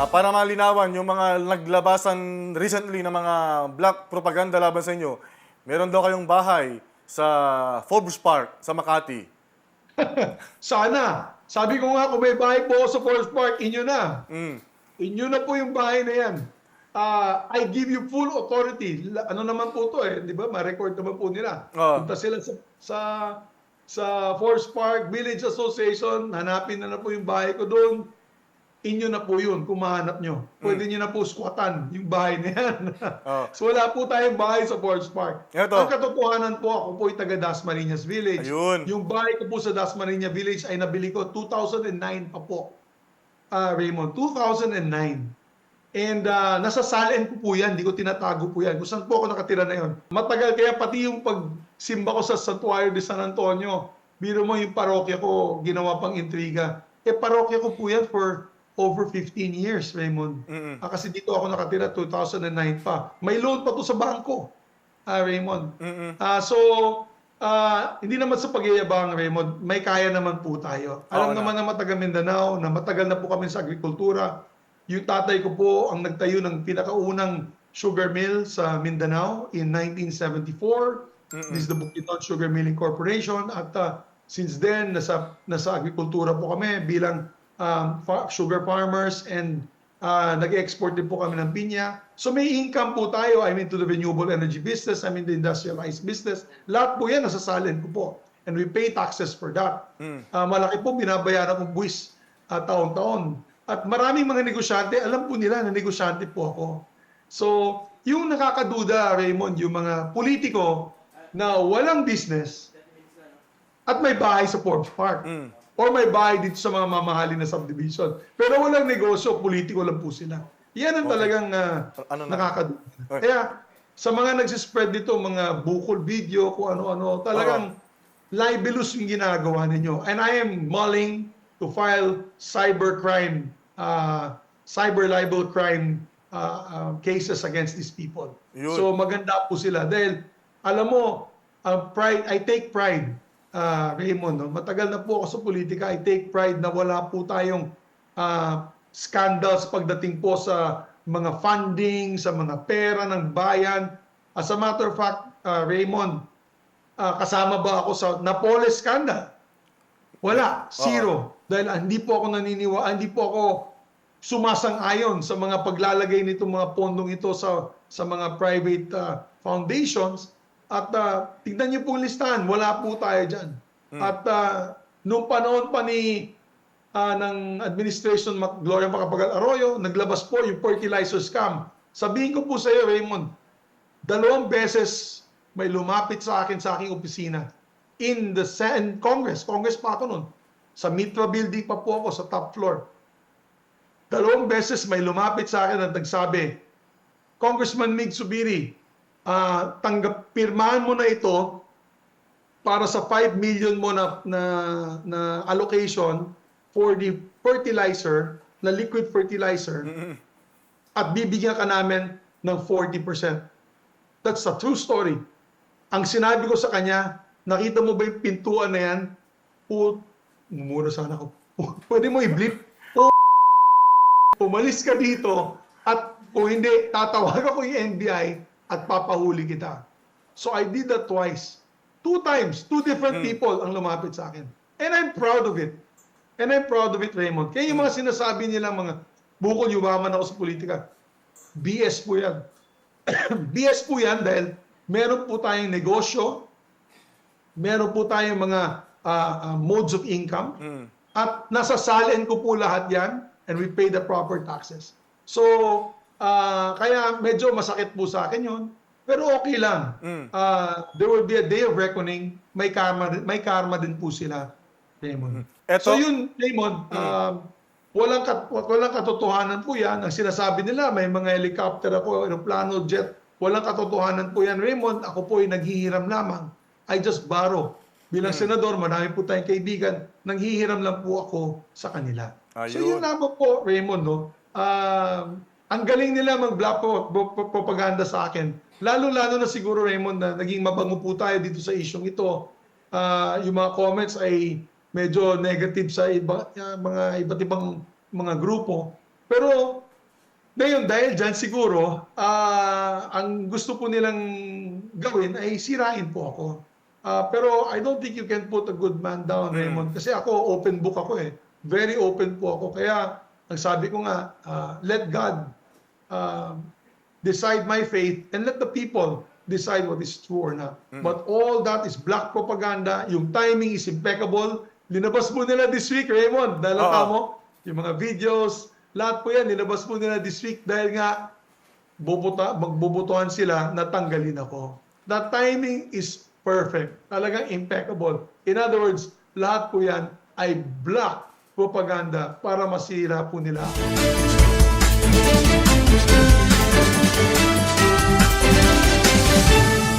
Ah, para malinawan, yung mga naglabasan recently na mga black propaganda laban sa inyo, meron daw kayong bahay sa Forbes Park sa Makati. Sana. Sabi ko nga, kung may bahay po sa Forest Park, inyo na. Mm. Inyo na po yung bahay na yan. Ah, I give you full authority. Ano naman po to eh, di ba? Ma-record naman po nila. Oo. Punta sila sa, sa sa Forest Park Village Association, hanapin na na po yung bahay ko doon. Inyo na po yun, kung mahanap nyo. Pwede nyo na po squatan yung bahay na yan. Oo. so wala po tayong bahay sa Forest Park. Ito. Ang katotohanan po, ako po ay taga Dasmariñas Village. Ayun. Yung bahay ko po sa Dasmariñas Village ay nabili ko 2009 pa po. Ah, Raymond, 2009. And ah, nasa salen ko po yan, hindi ko tinatago po yan. Kung saan po ako nakatira na yon. Matagal kaya pati yung pagsimba ko sa Santuario de San Antonio, biro mo yung parokya ko, ginawa pang intriga. Eh parokya ko po yan for over 15 years, Raymond. Mm-mm. Ah, kasi dito ako nakatira 2009 pa. May loan pa to sa bangko, ah, Raymond. Mm-mm. Ah, so, ah, hindi naman sa pagyayabang, Raymond, may kaya naman po tayo. Alam Oo na. naman na matagal Mindanao, na matagal na po kami sa agrikultura. Yung tatay ko po ang nagtayo ng pinakaunang sugar mill sa Mindanao in 1974. This is the Bukidnon Sugar Milling Corporation. At ah, since then, nasa, nasa agrikultura po kami bilang um, sugar farmers and ah, nag-export din po kami ng pinya. So may income po tayo, I mean to the renewable energy business, I mean the industrialized business. Lahat po yan nasasalin ko po. And we pay taxes for that. Ah, malaki po binabayaran kong buwis ah, taon-taon. At maraming mga negosyante, alam po nila na negosyante po ako. So, yung nakakaduda, Raymond, yung mga politiko na walang business at may bahay sa Forbes Park. Mm. Or may bahay dito sa mga mamahalin na subdivision. Pero walang negosyo, politiko lang po sila. Yan ang talagang ah, Ano na? nakakaduda. Okay. Kaya, sa mga nagsispread dito, mga bukol video, kung ano-ano, talagang libelous yung ginagawa ninyo. And I am mulling to file cybercrime, uh, cyber libel crime uh, uh, cases against these people. Yun. So maganda po sila dahil alam mo, uh, pride, I take pride, uh, Raymond, no? matagal na po ako sa politika, I take pride na wala po tayong uh, scandals pagdating po sa mga funding, sa mga pera ng bayan. As a matter of fact, uh, Raymond, ah, kasama ba ako sa Napoles scandal? Wala, zero. Dahil ah, hindi po ako naniniwa, hindi po ako sumasang-ayon sa mga paglalagay nito mga pondong ito sa sa mga private ah, foundations at uh, tignan niyo po yung listahan, wala po tayo diyan. At ah, nung panahon pa ni ah, ng administration Mac- Gloria Macapagal Arroyo, naglabas po yung fertilizer scam. Sabihin ko po sa iyo, Raymond, dalawang beses may lumapit sa akin sa aking opisina in the Sen Congress. Congress pa ako nun. Sa Mitra Building pa po ako sa top floor. Dalawang beses may lumapit sa akin at nagsabi, Congressman Mig Subiri, ah, tanggap, pirmahan mo na ito para sa 5 million mo na, na, na allocation for the fertilizer, na liquid fertilizer, at bibigyan ka namin ng 40%. That's a true story. Ang sinabi ko sa kanya, nakita mo ba yung pintuan na yan? Put, mumura sana ako. Pwede mo i-blip? Po, umalis ka dito at kung hindi, tatawagan ko yung NBI at papahuli kita. So I did that twice. Two times, two different people ang lumapit sa akin. And I'm proud of it. And I'm proud of it, Raymond. Kaya yung mga sinasabi nilang mga bukol yumaman ako sa politika, BS po yan. BS po yan dahil meron po tayong negosyo, meron po tayong mga ah, ah, modes of income, Mm. at nasa salin ko po lahat yan and we pay the proper taxes. So, ah, kaya medyo masakit po sa akin yun. Pero okay lang. Mm. Ah, there will be a day of reckoning. May karma, may karma din po sila, Raymond. Eto- So yun, Raymond, um, walang, kat, walang katotohanan po yan. Ang sinasabi nila, may mga helicopter ako, aeroplano, jet. Walang katotohanan po yan, Raymond. Ako po ay naghihiram lamang. I just borrow. Bilang senador, marami po tayong kaibigan. Nanghihiram lang po ako sa kanila. So Ayun. yun lamang po, Raymond, no? Um, ang galing nila pro- propaganda sa akin. Lalo-lalo na siguro, Raymond, na naging mabango po tayo dito sa isyong ito. Ah, yung mga comments ay medyo negative sa iba, ah, mga iba't ibang mga grupo. Pero Ngayon, dahil dyan siguro, ah, ang gusto po nilang gawin ay sirain po ako. Ah, pero I don't think you can put a good man down, Raymond. Kasi ako, open book ako eh. Very open po ako. Kaya, ang sabi ko nga, ah, let God ah, decide my faith and let the people decide what is true or not. But all that is black propaganda. Yung timing is impeccable. Linabas po nila this week, Raymond. Oo. mo, yung mga videos, lahat po yan, nilabas po nila this week dahil nga bubuta, magbubutuhan sila na tanggalin ako. The timing is perfect. Talagang impeccable. In other words, lahat po yan ay black propaganda para masira po nila ako.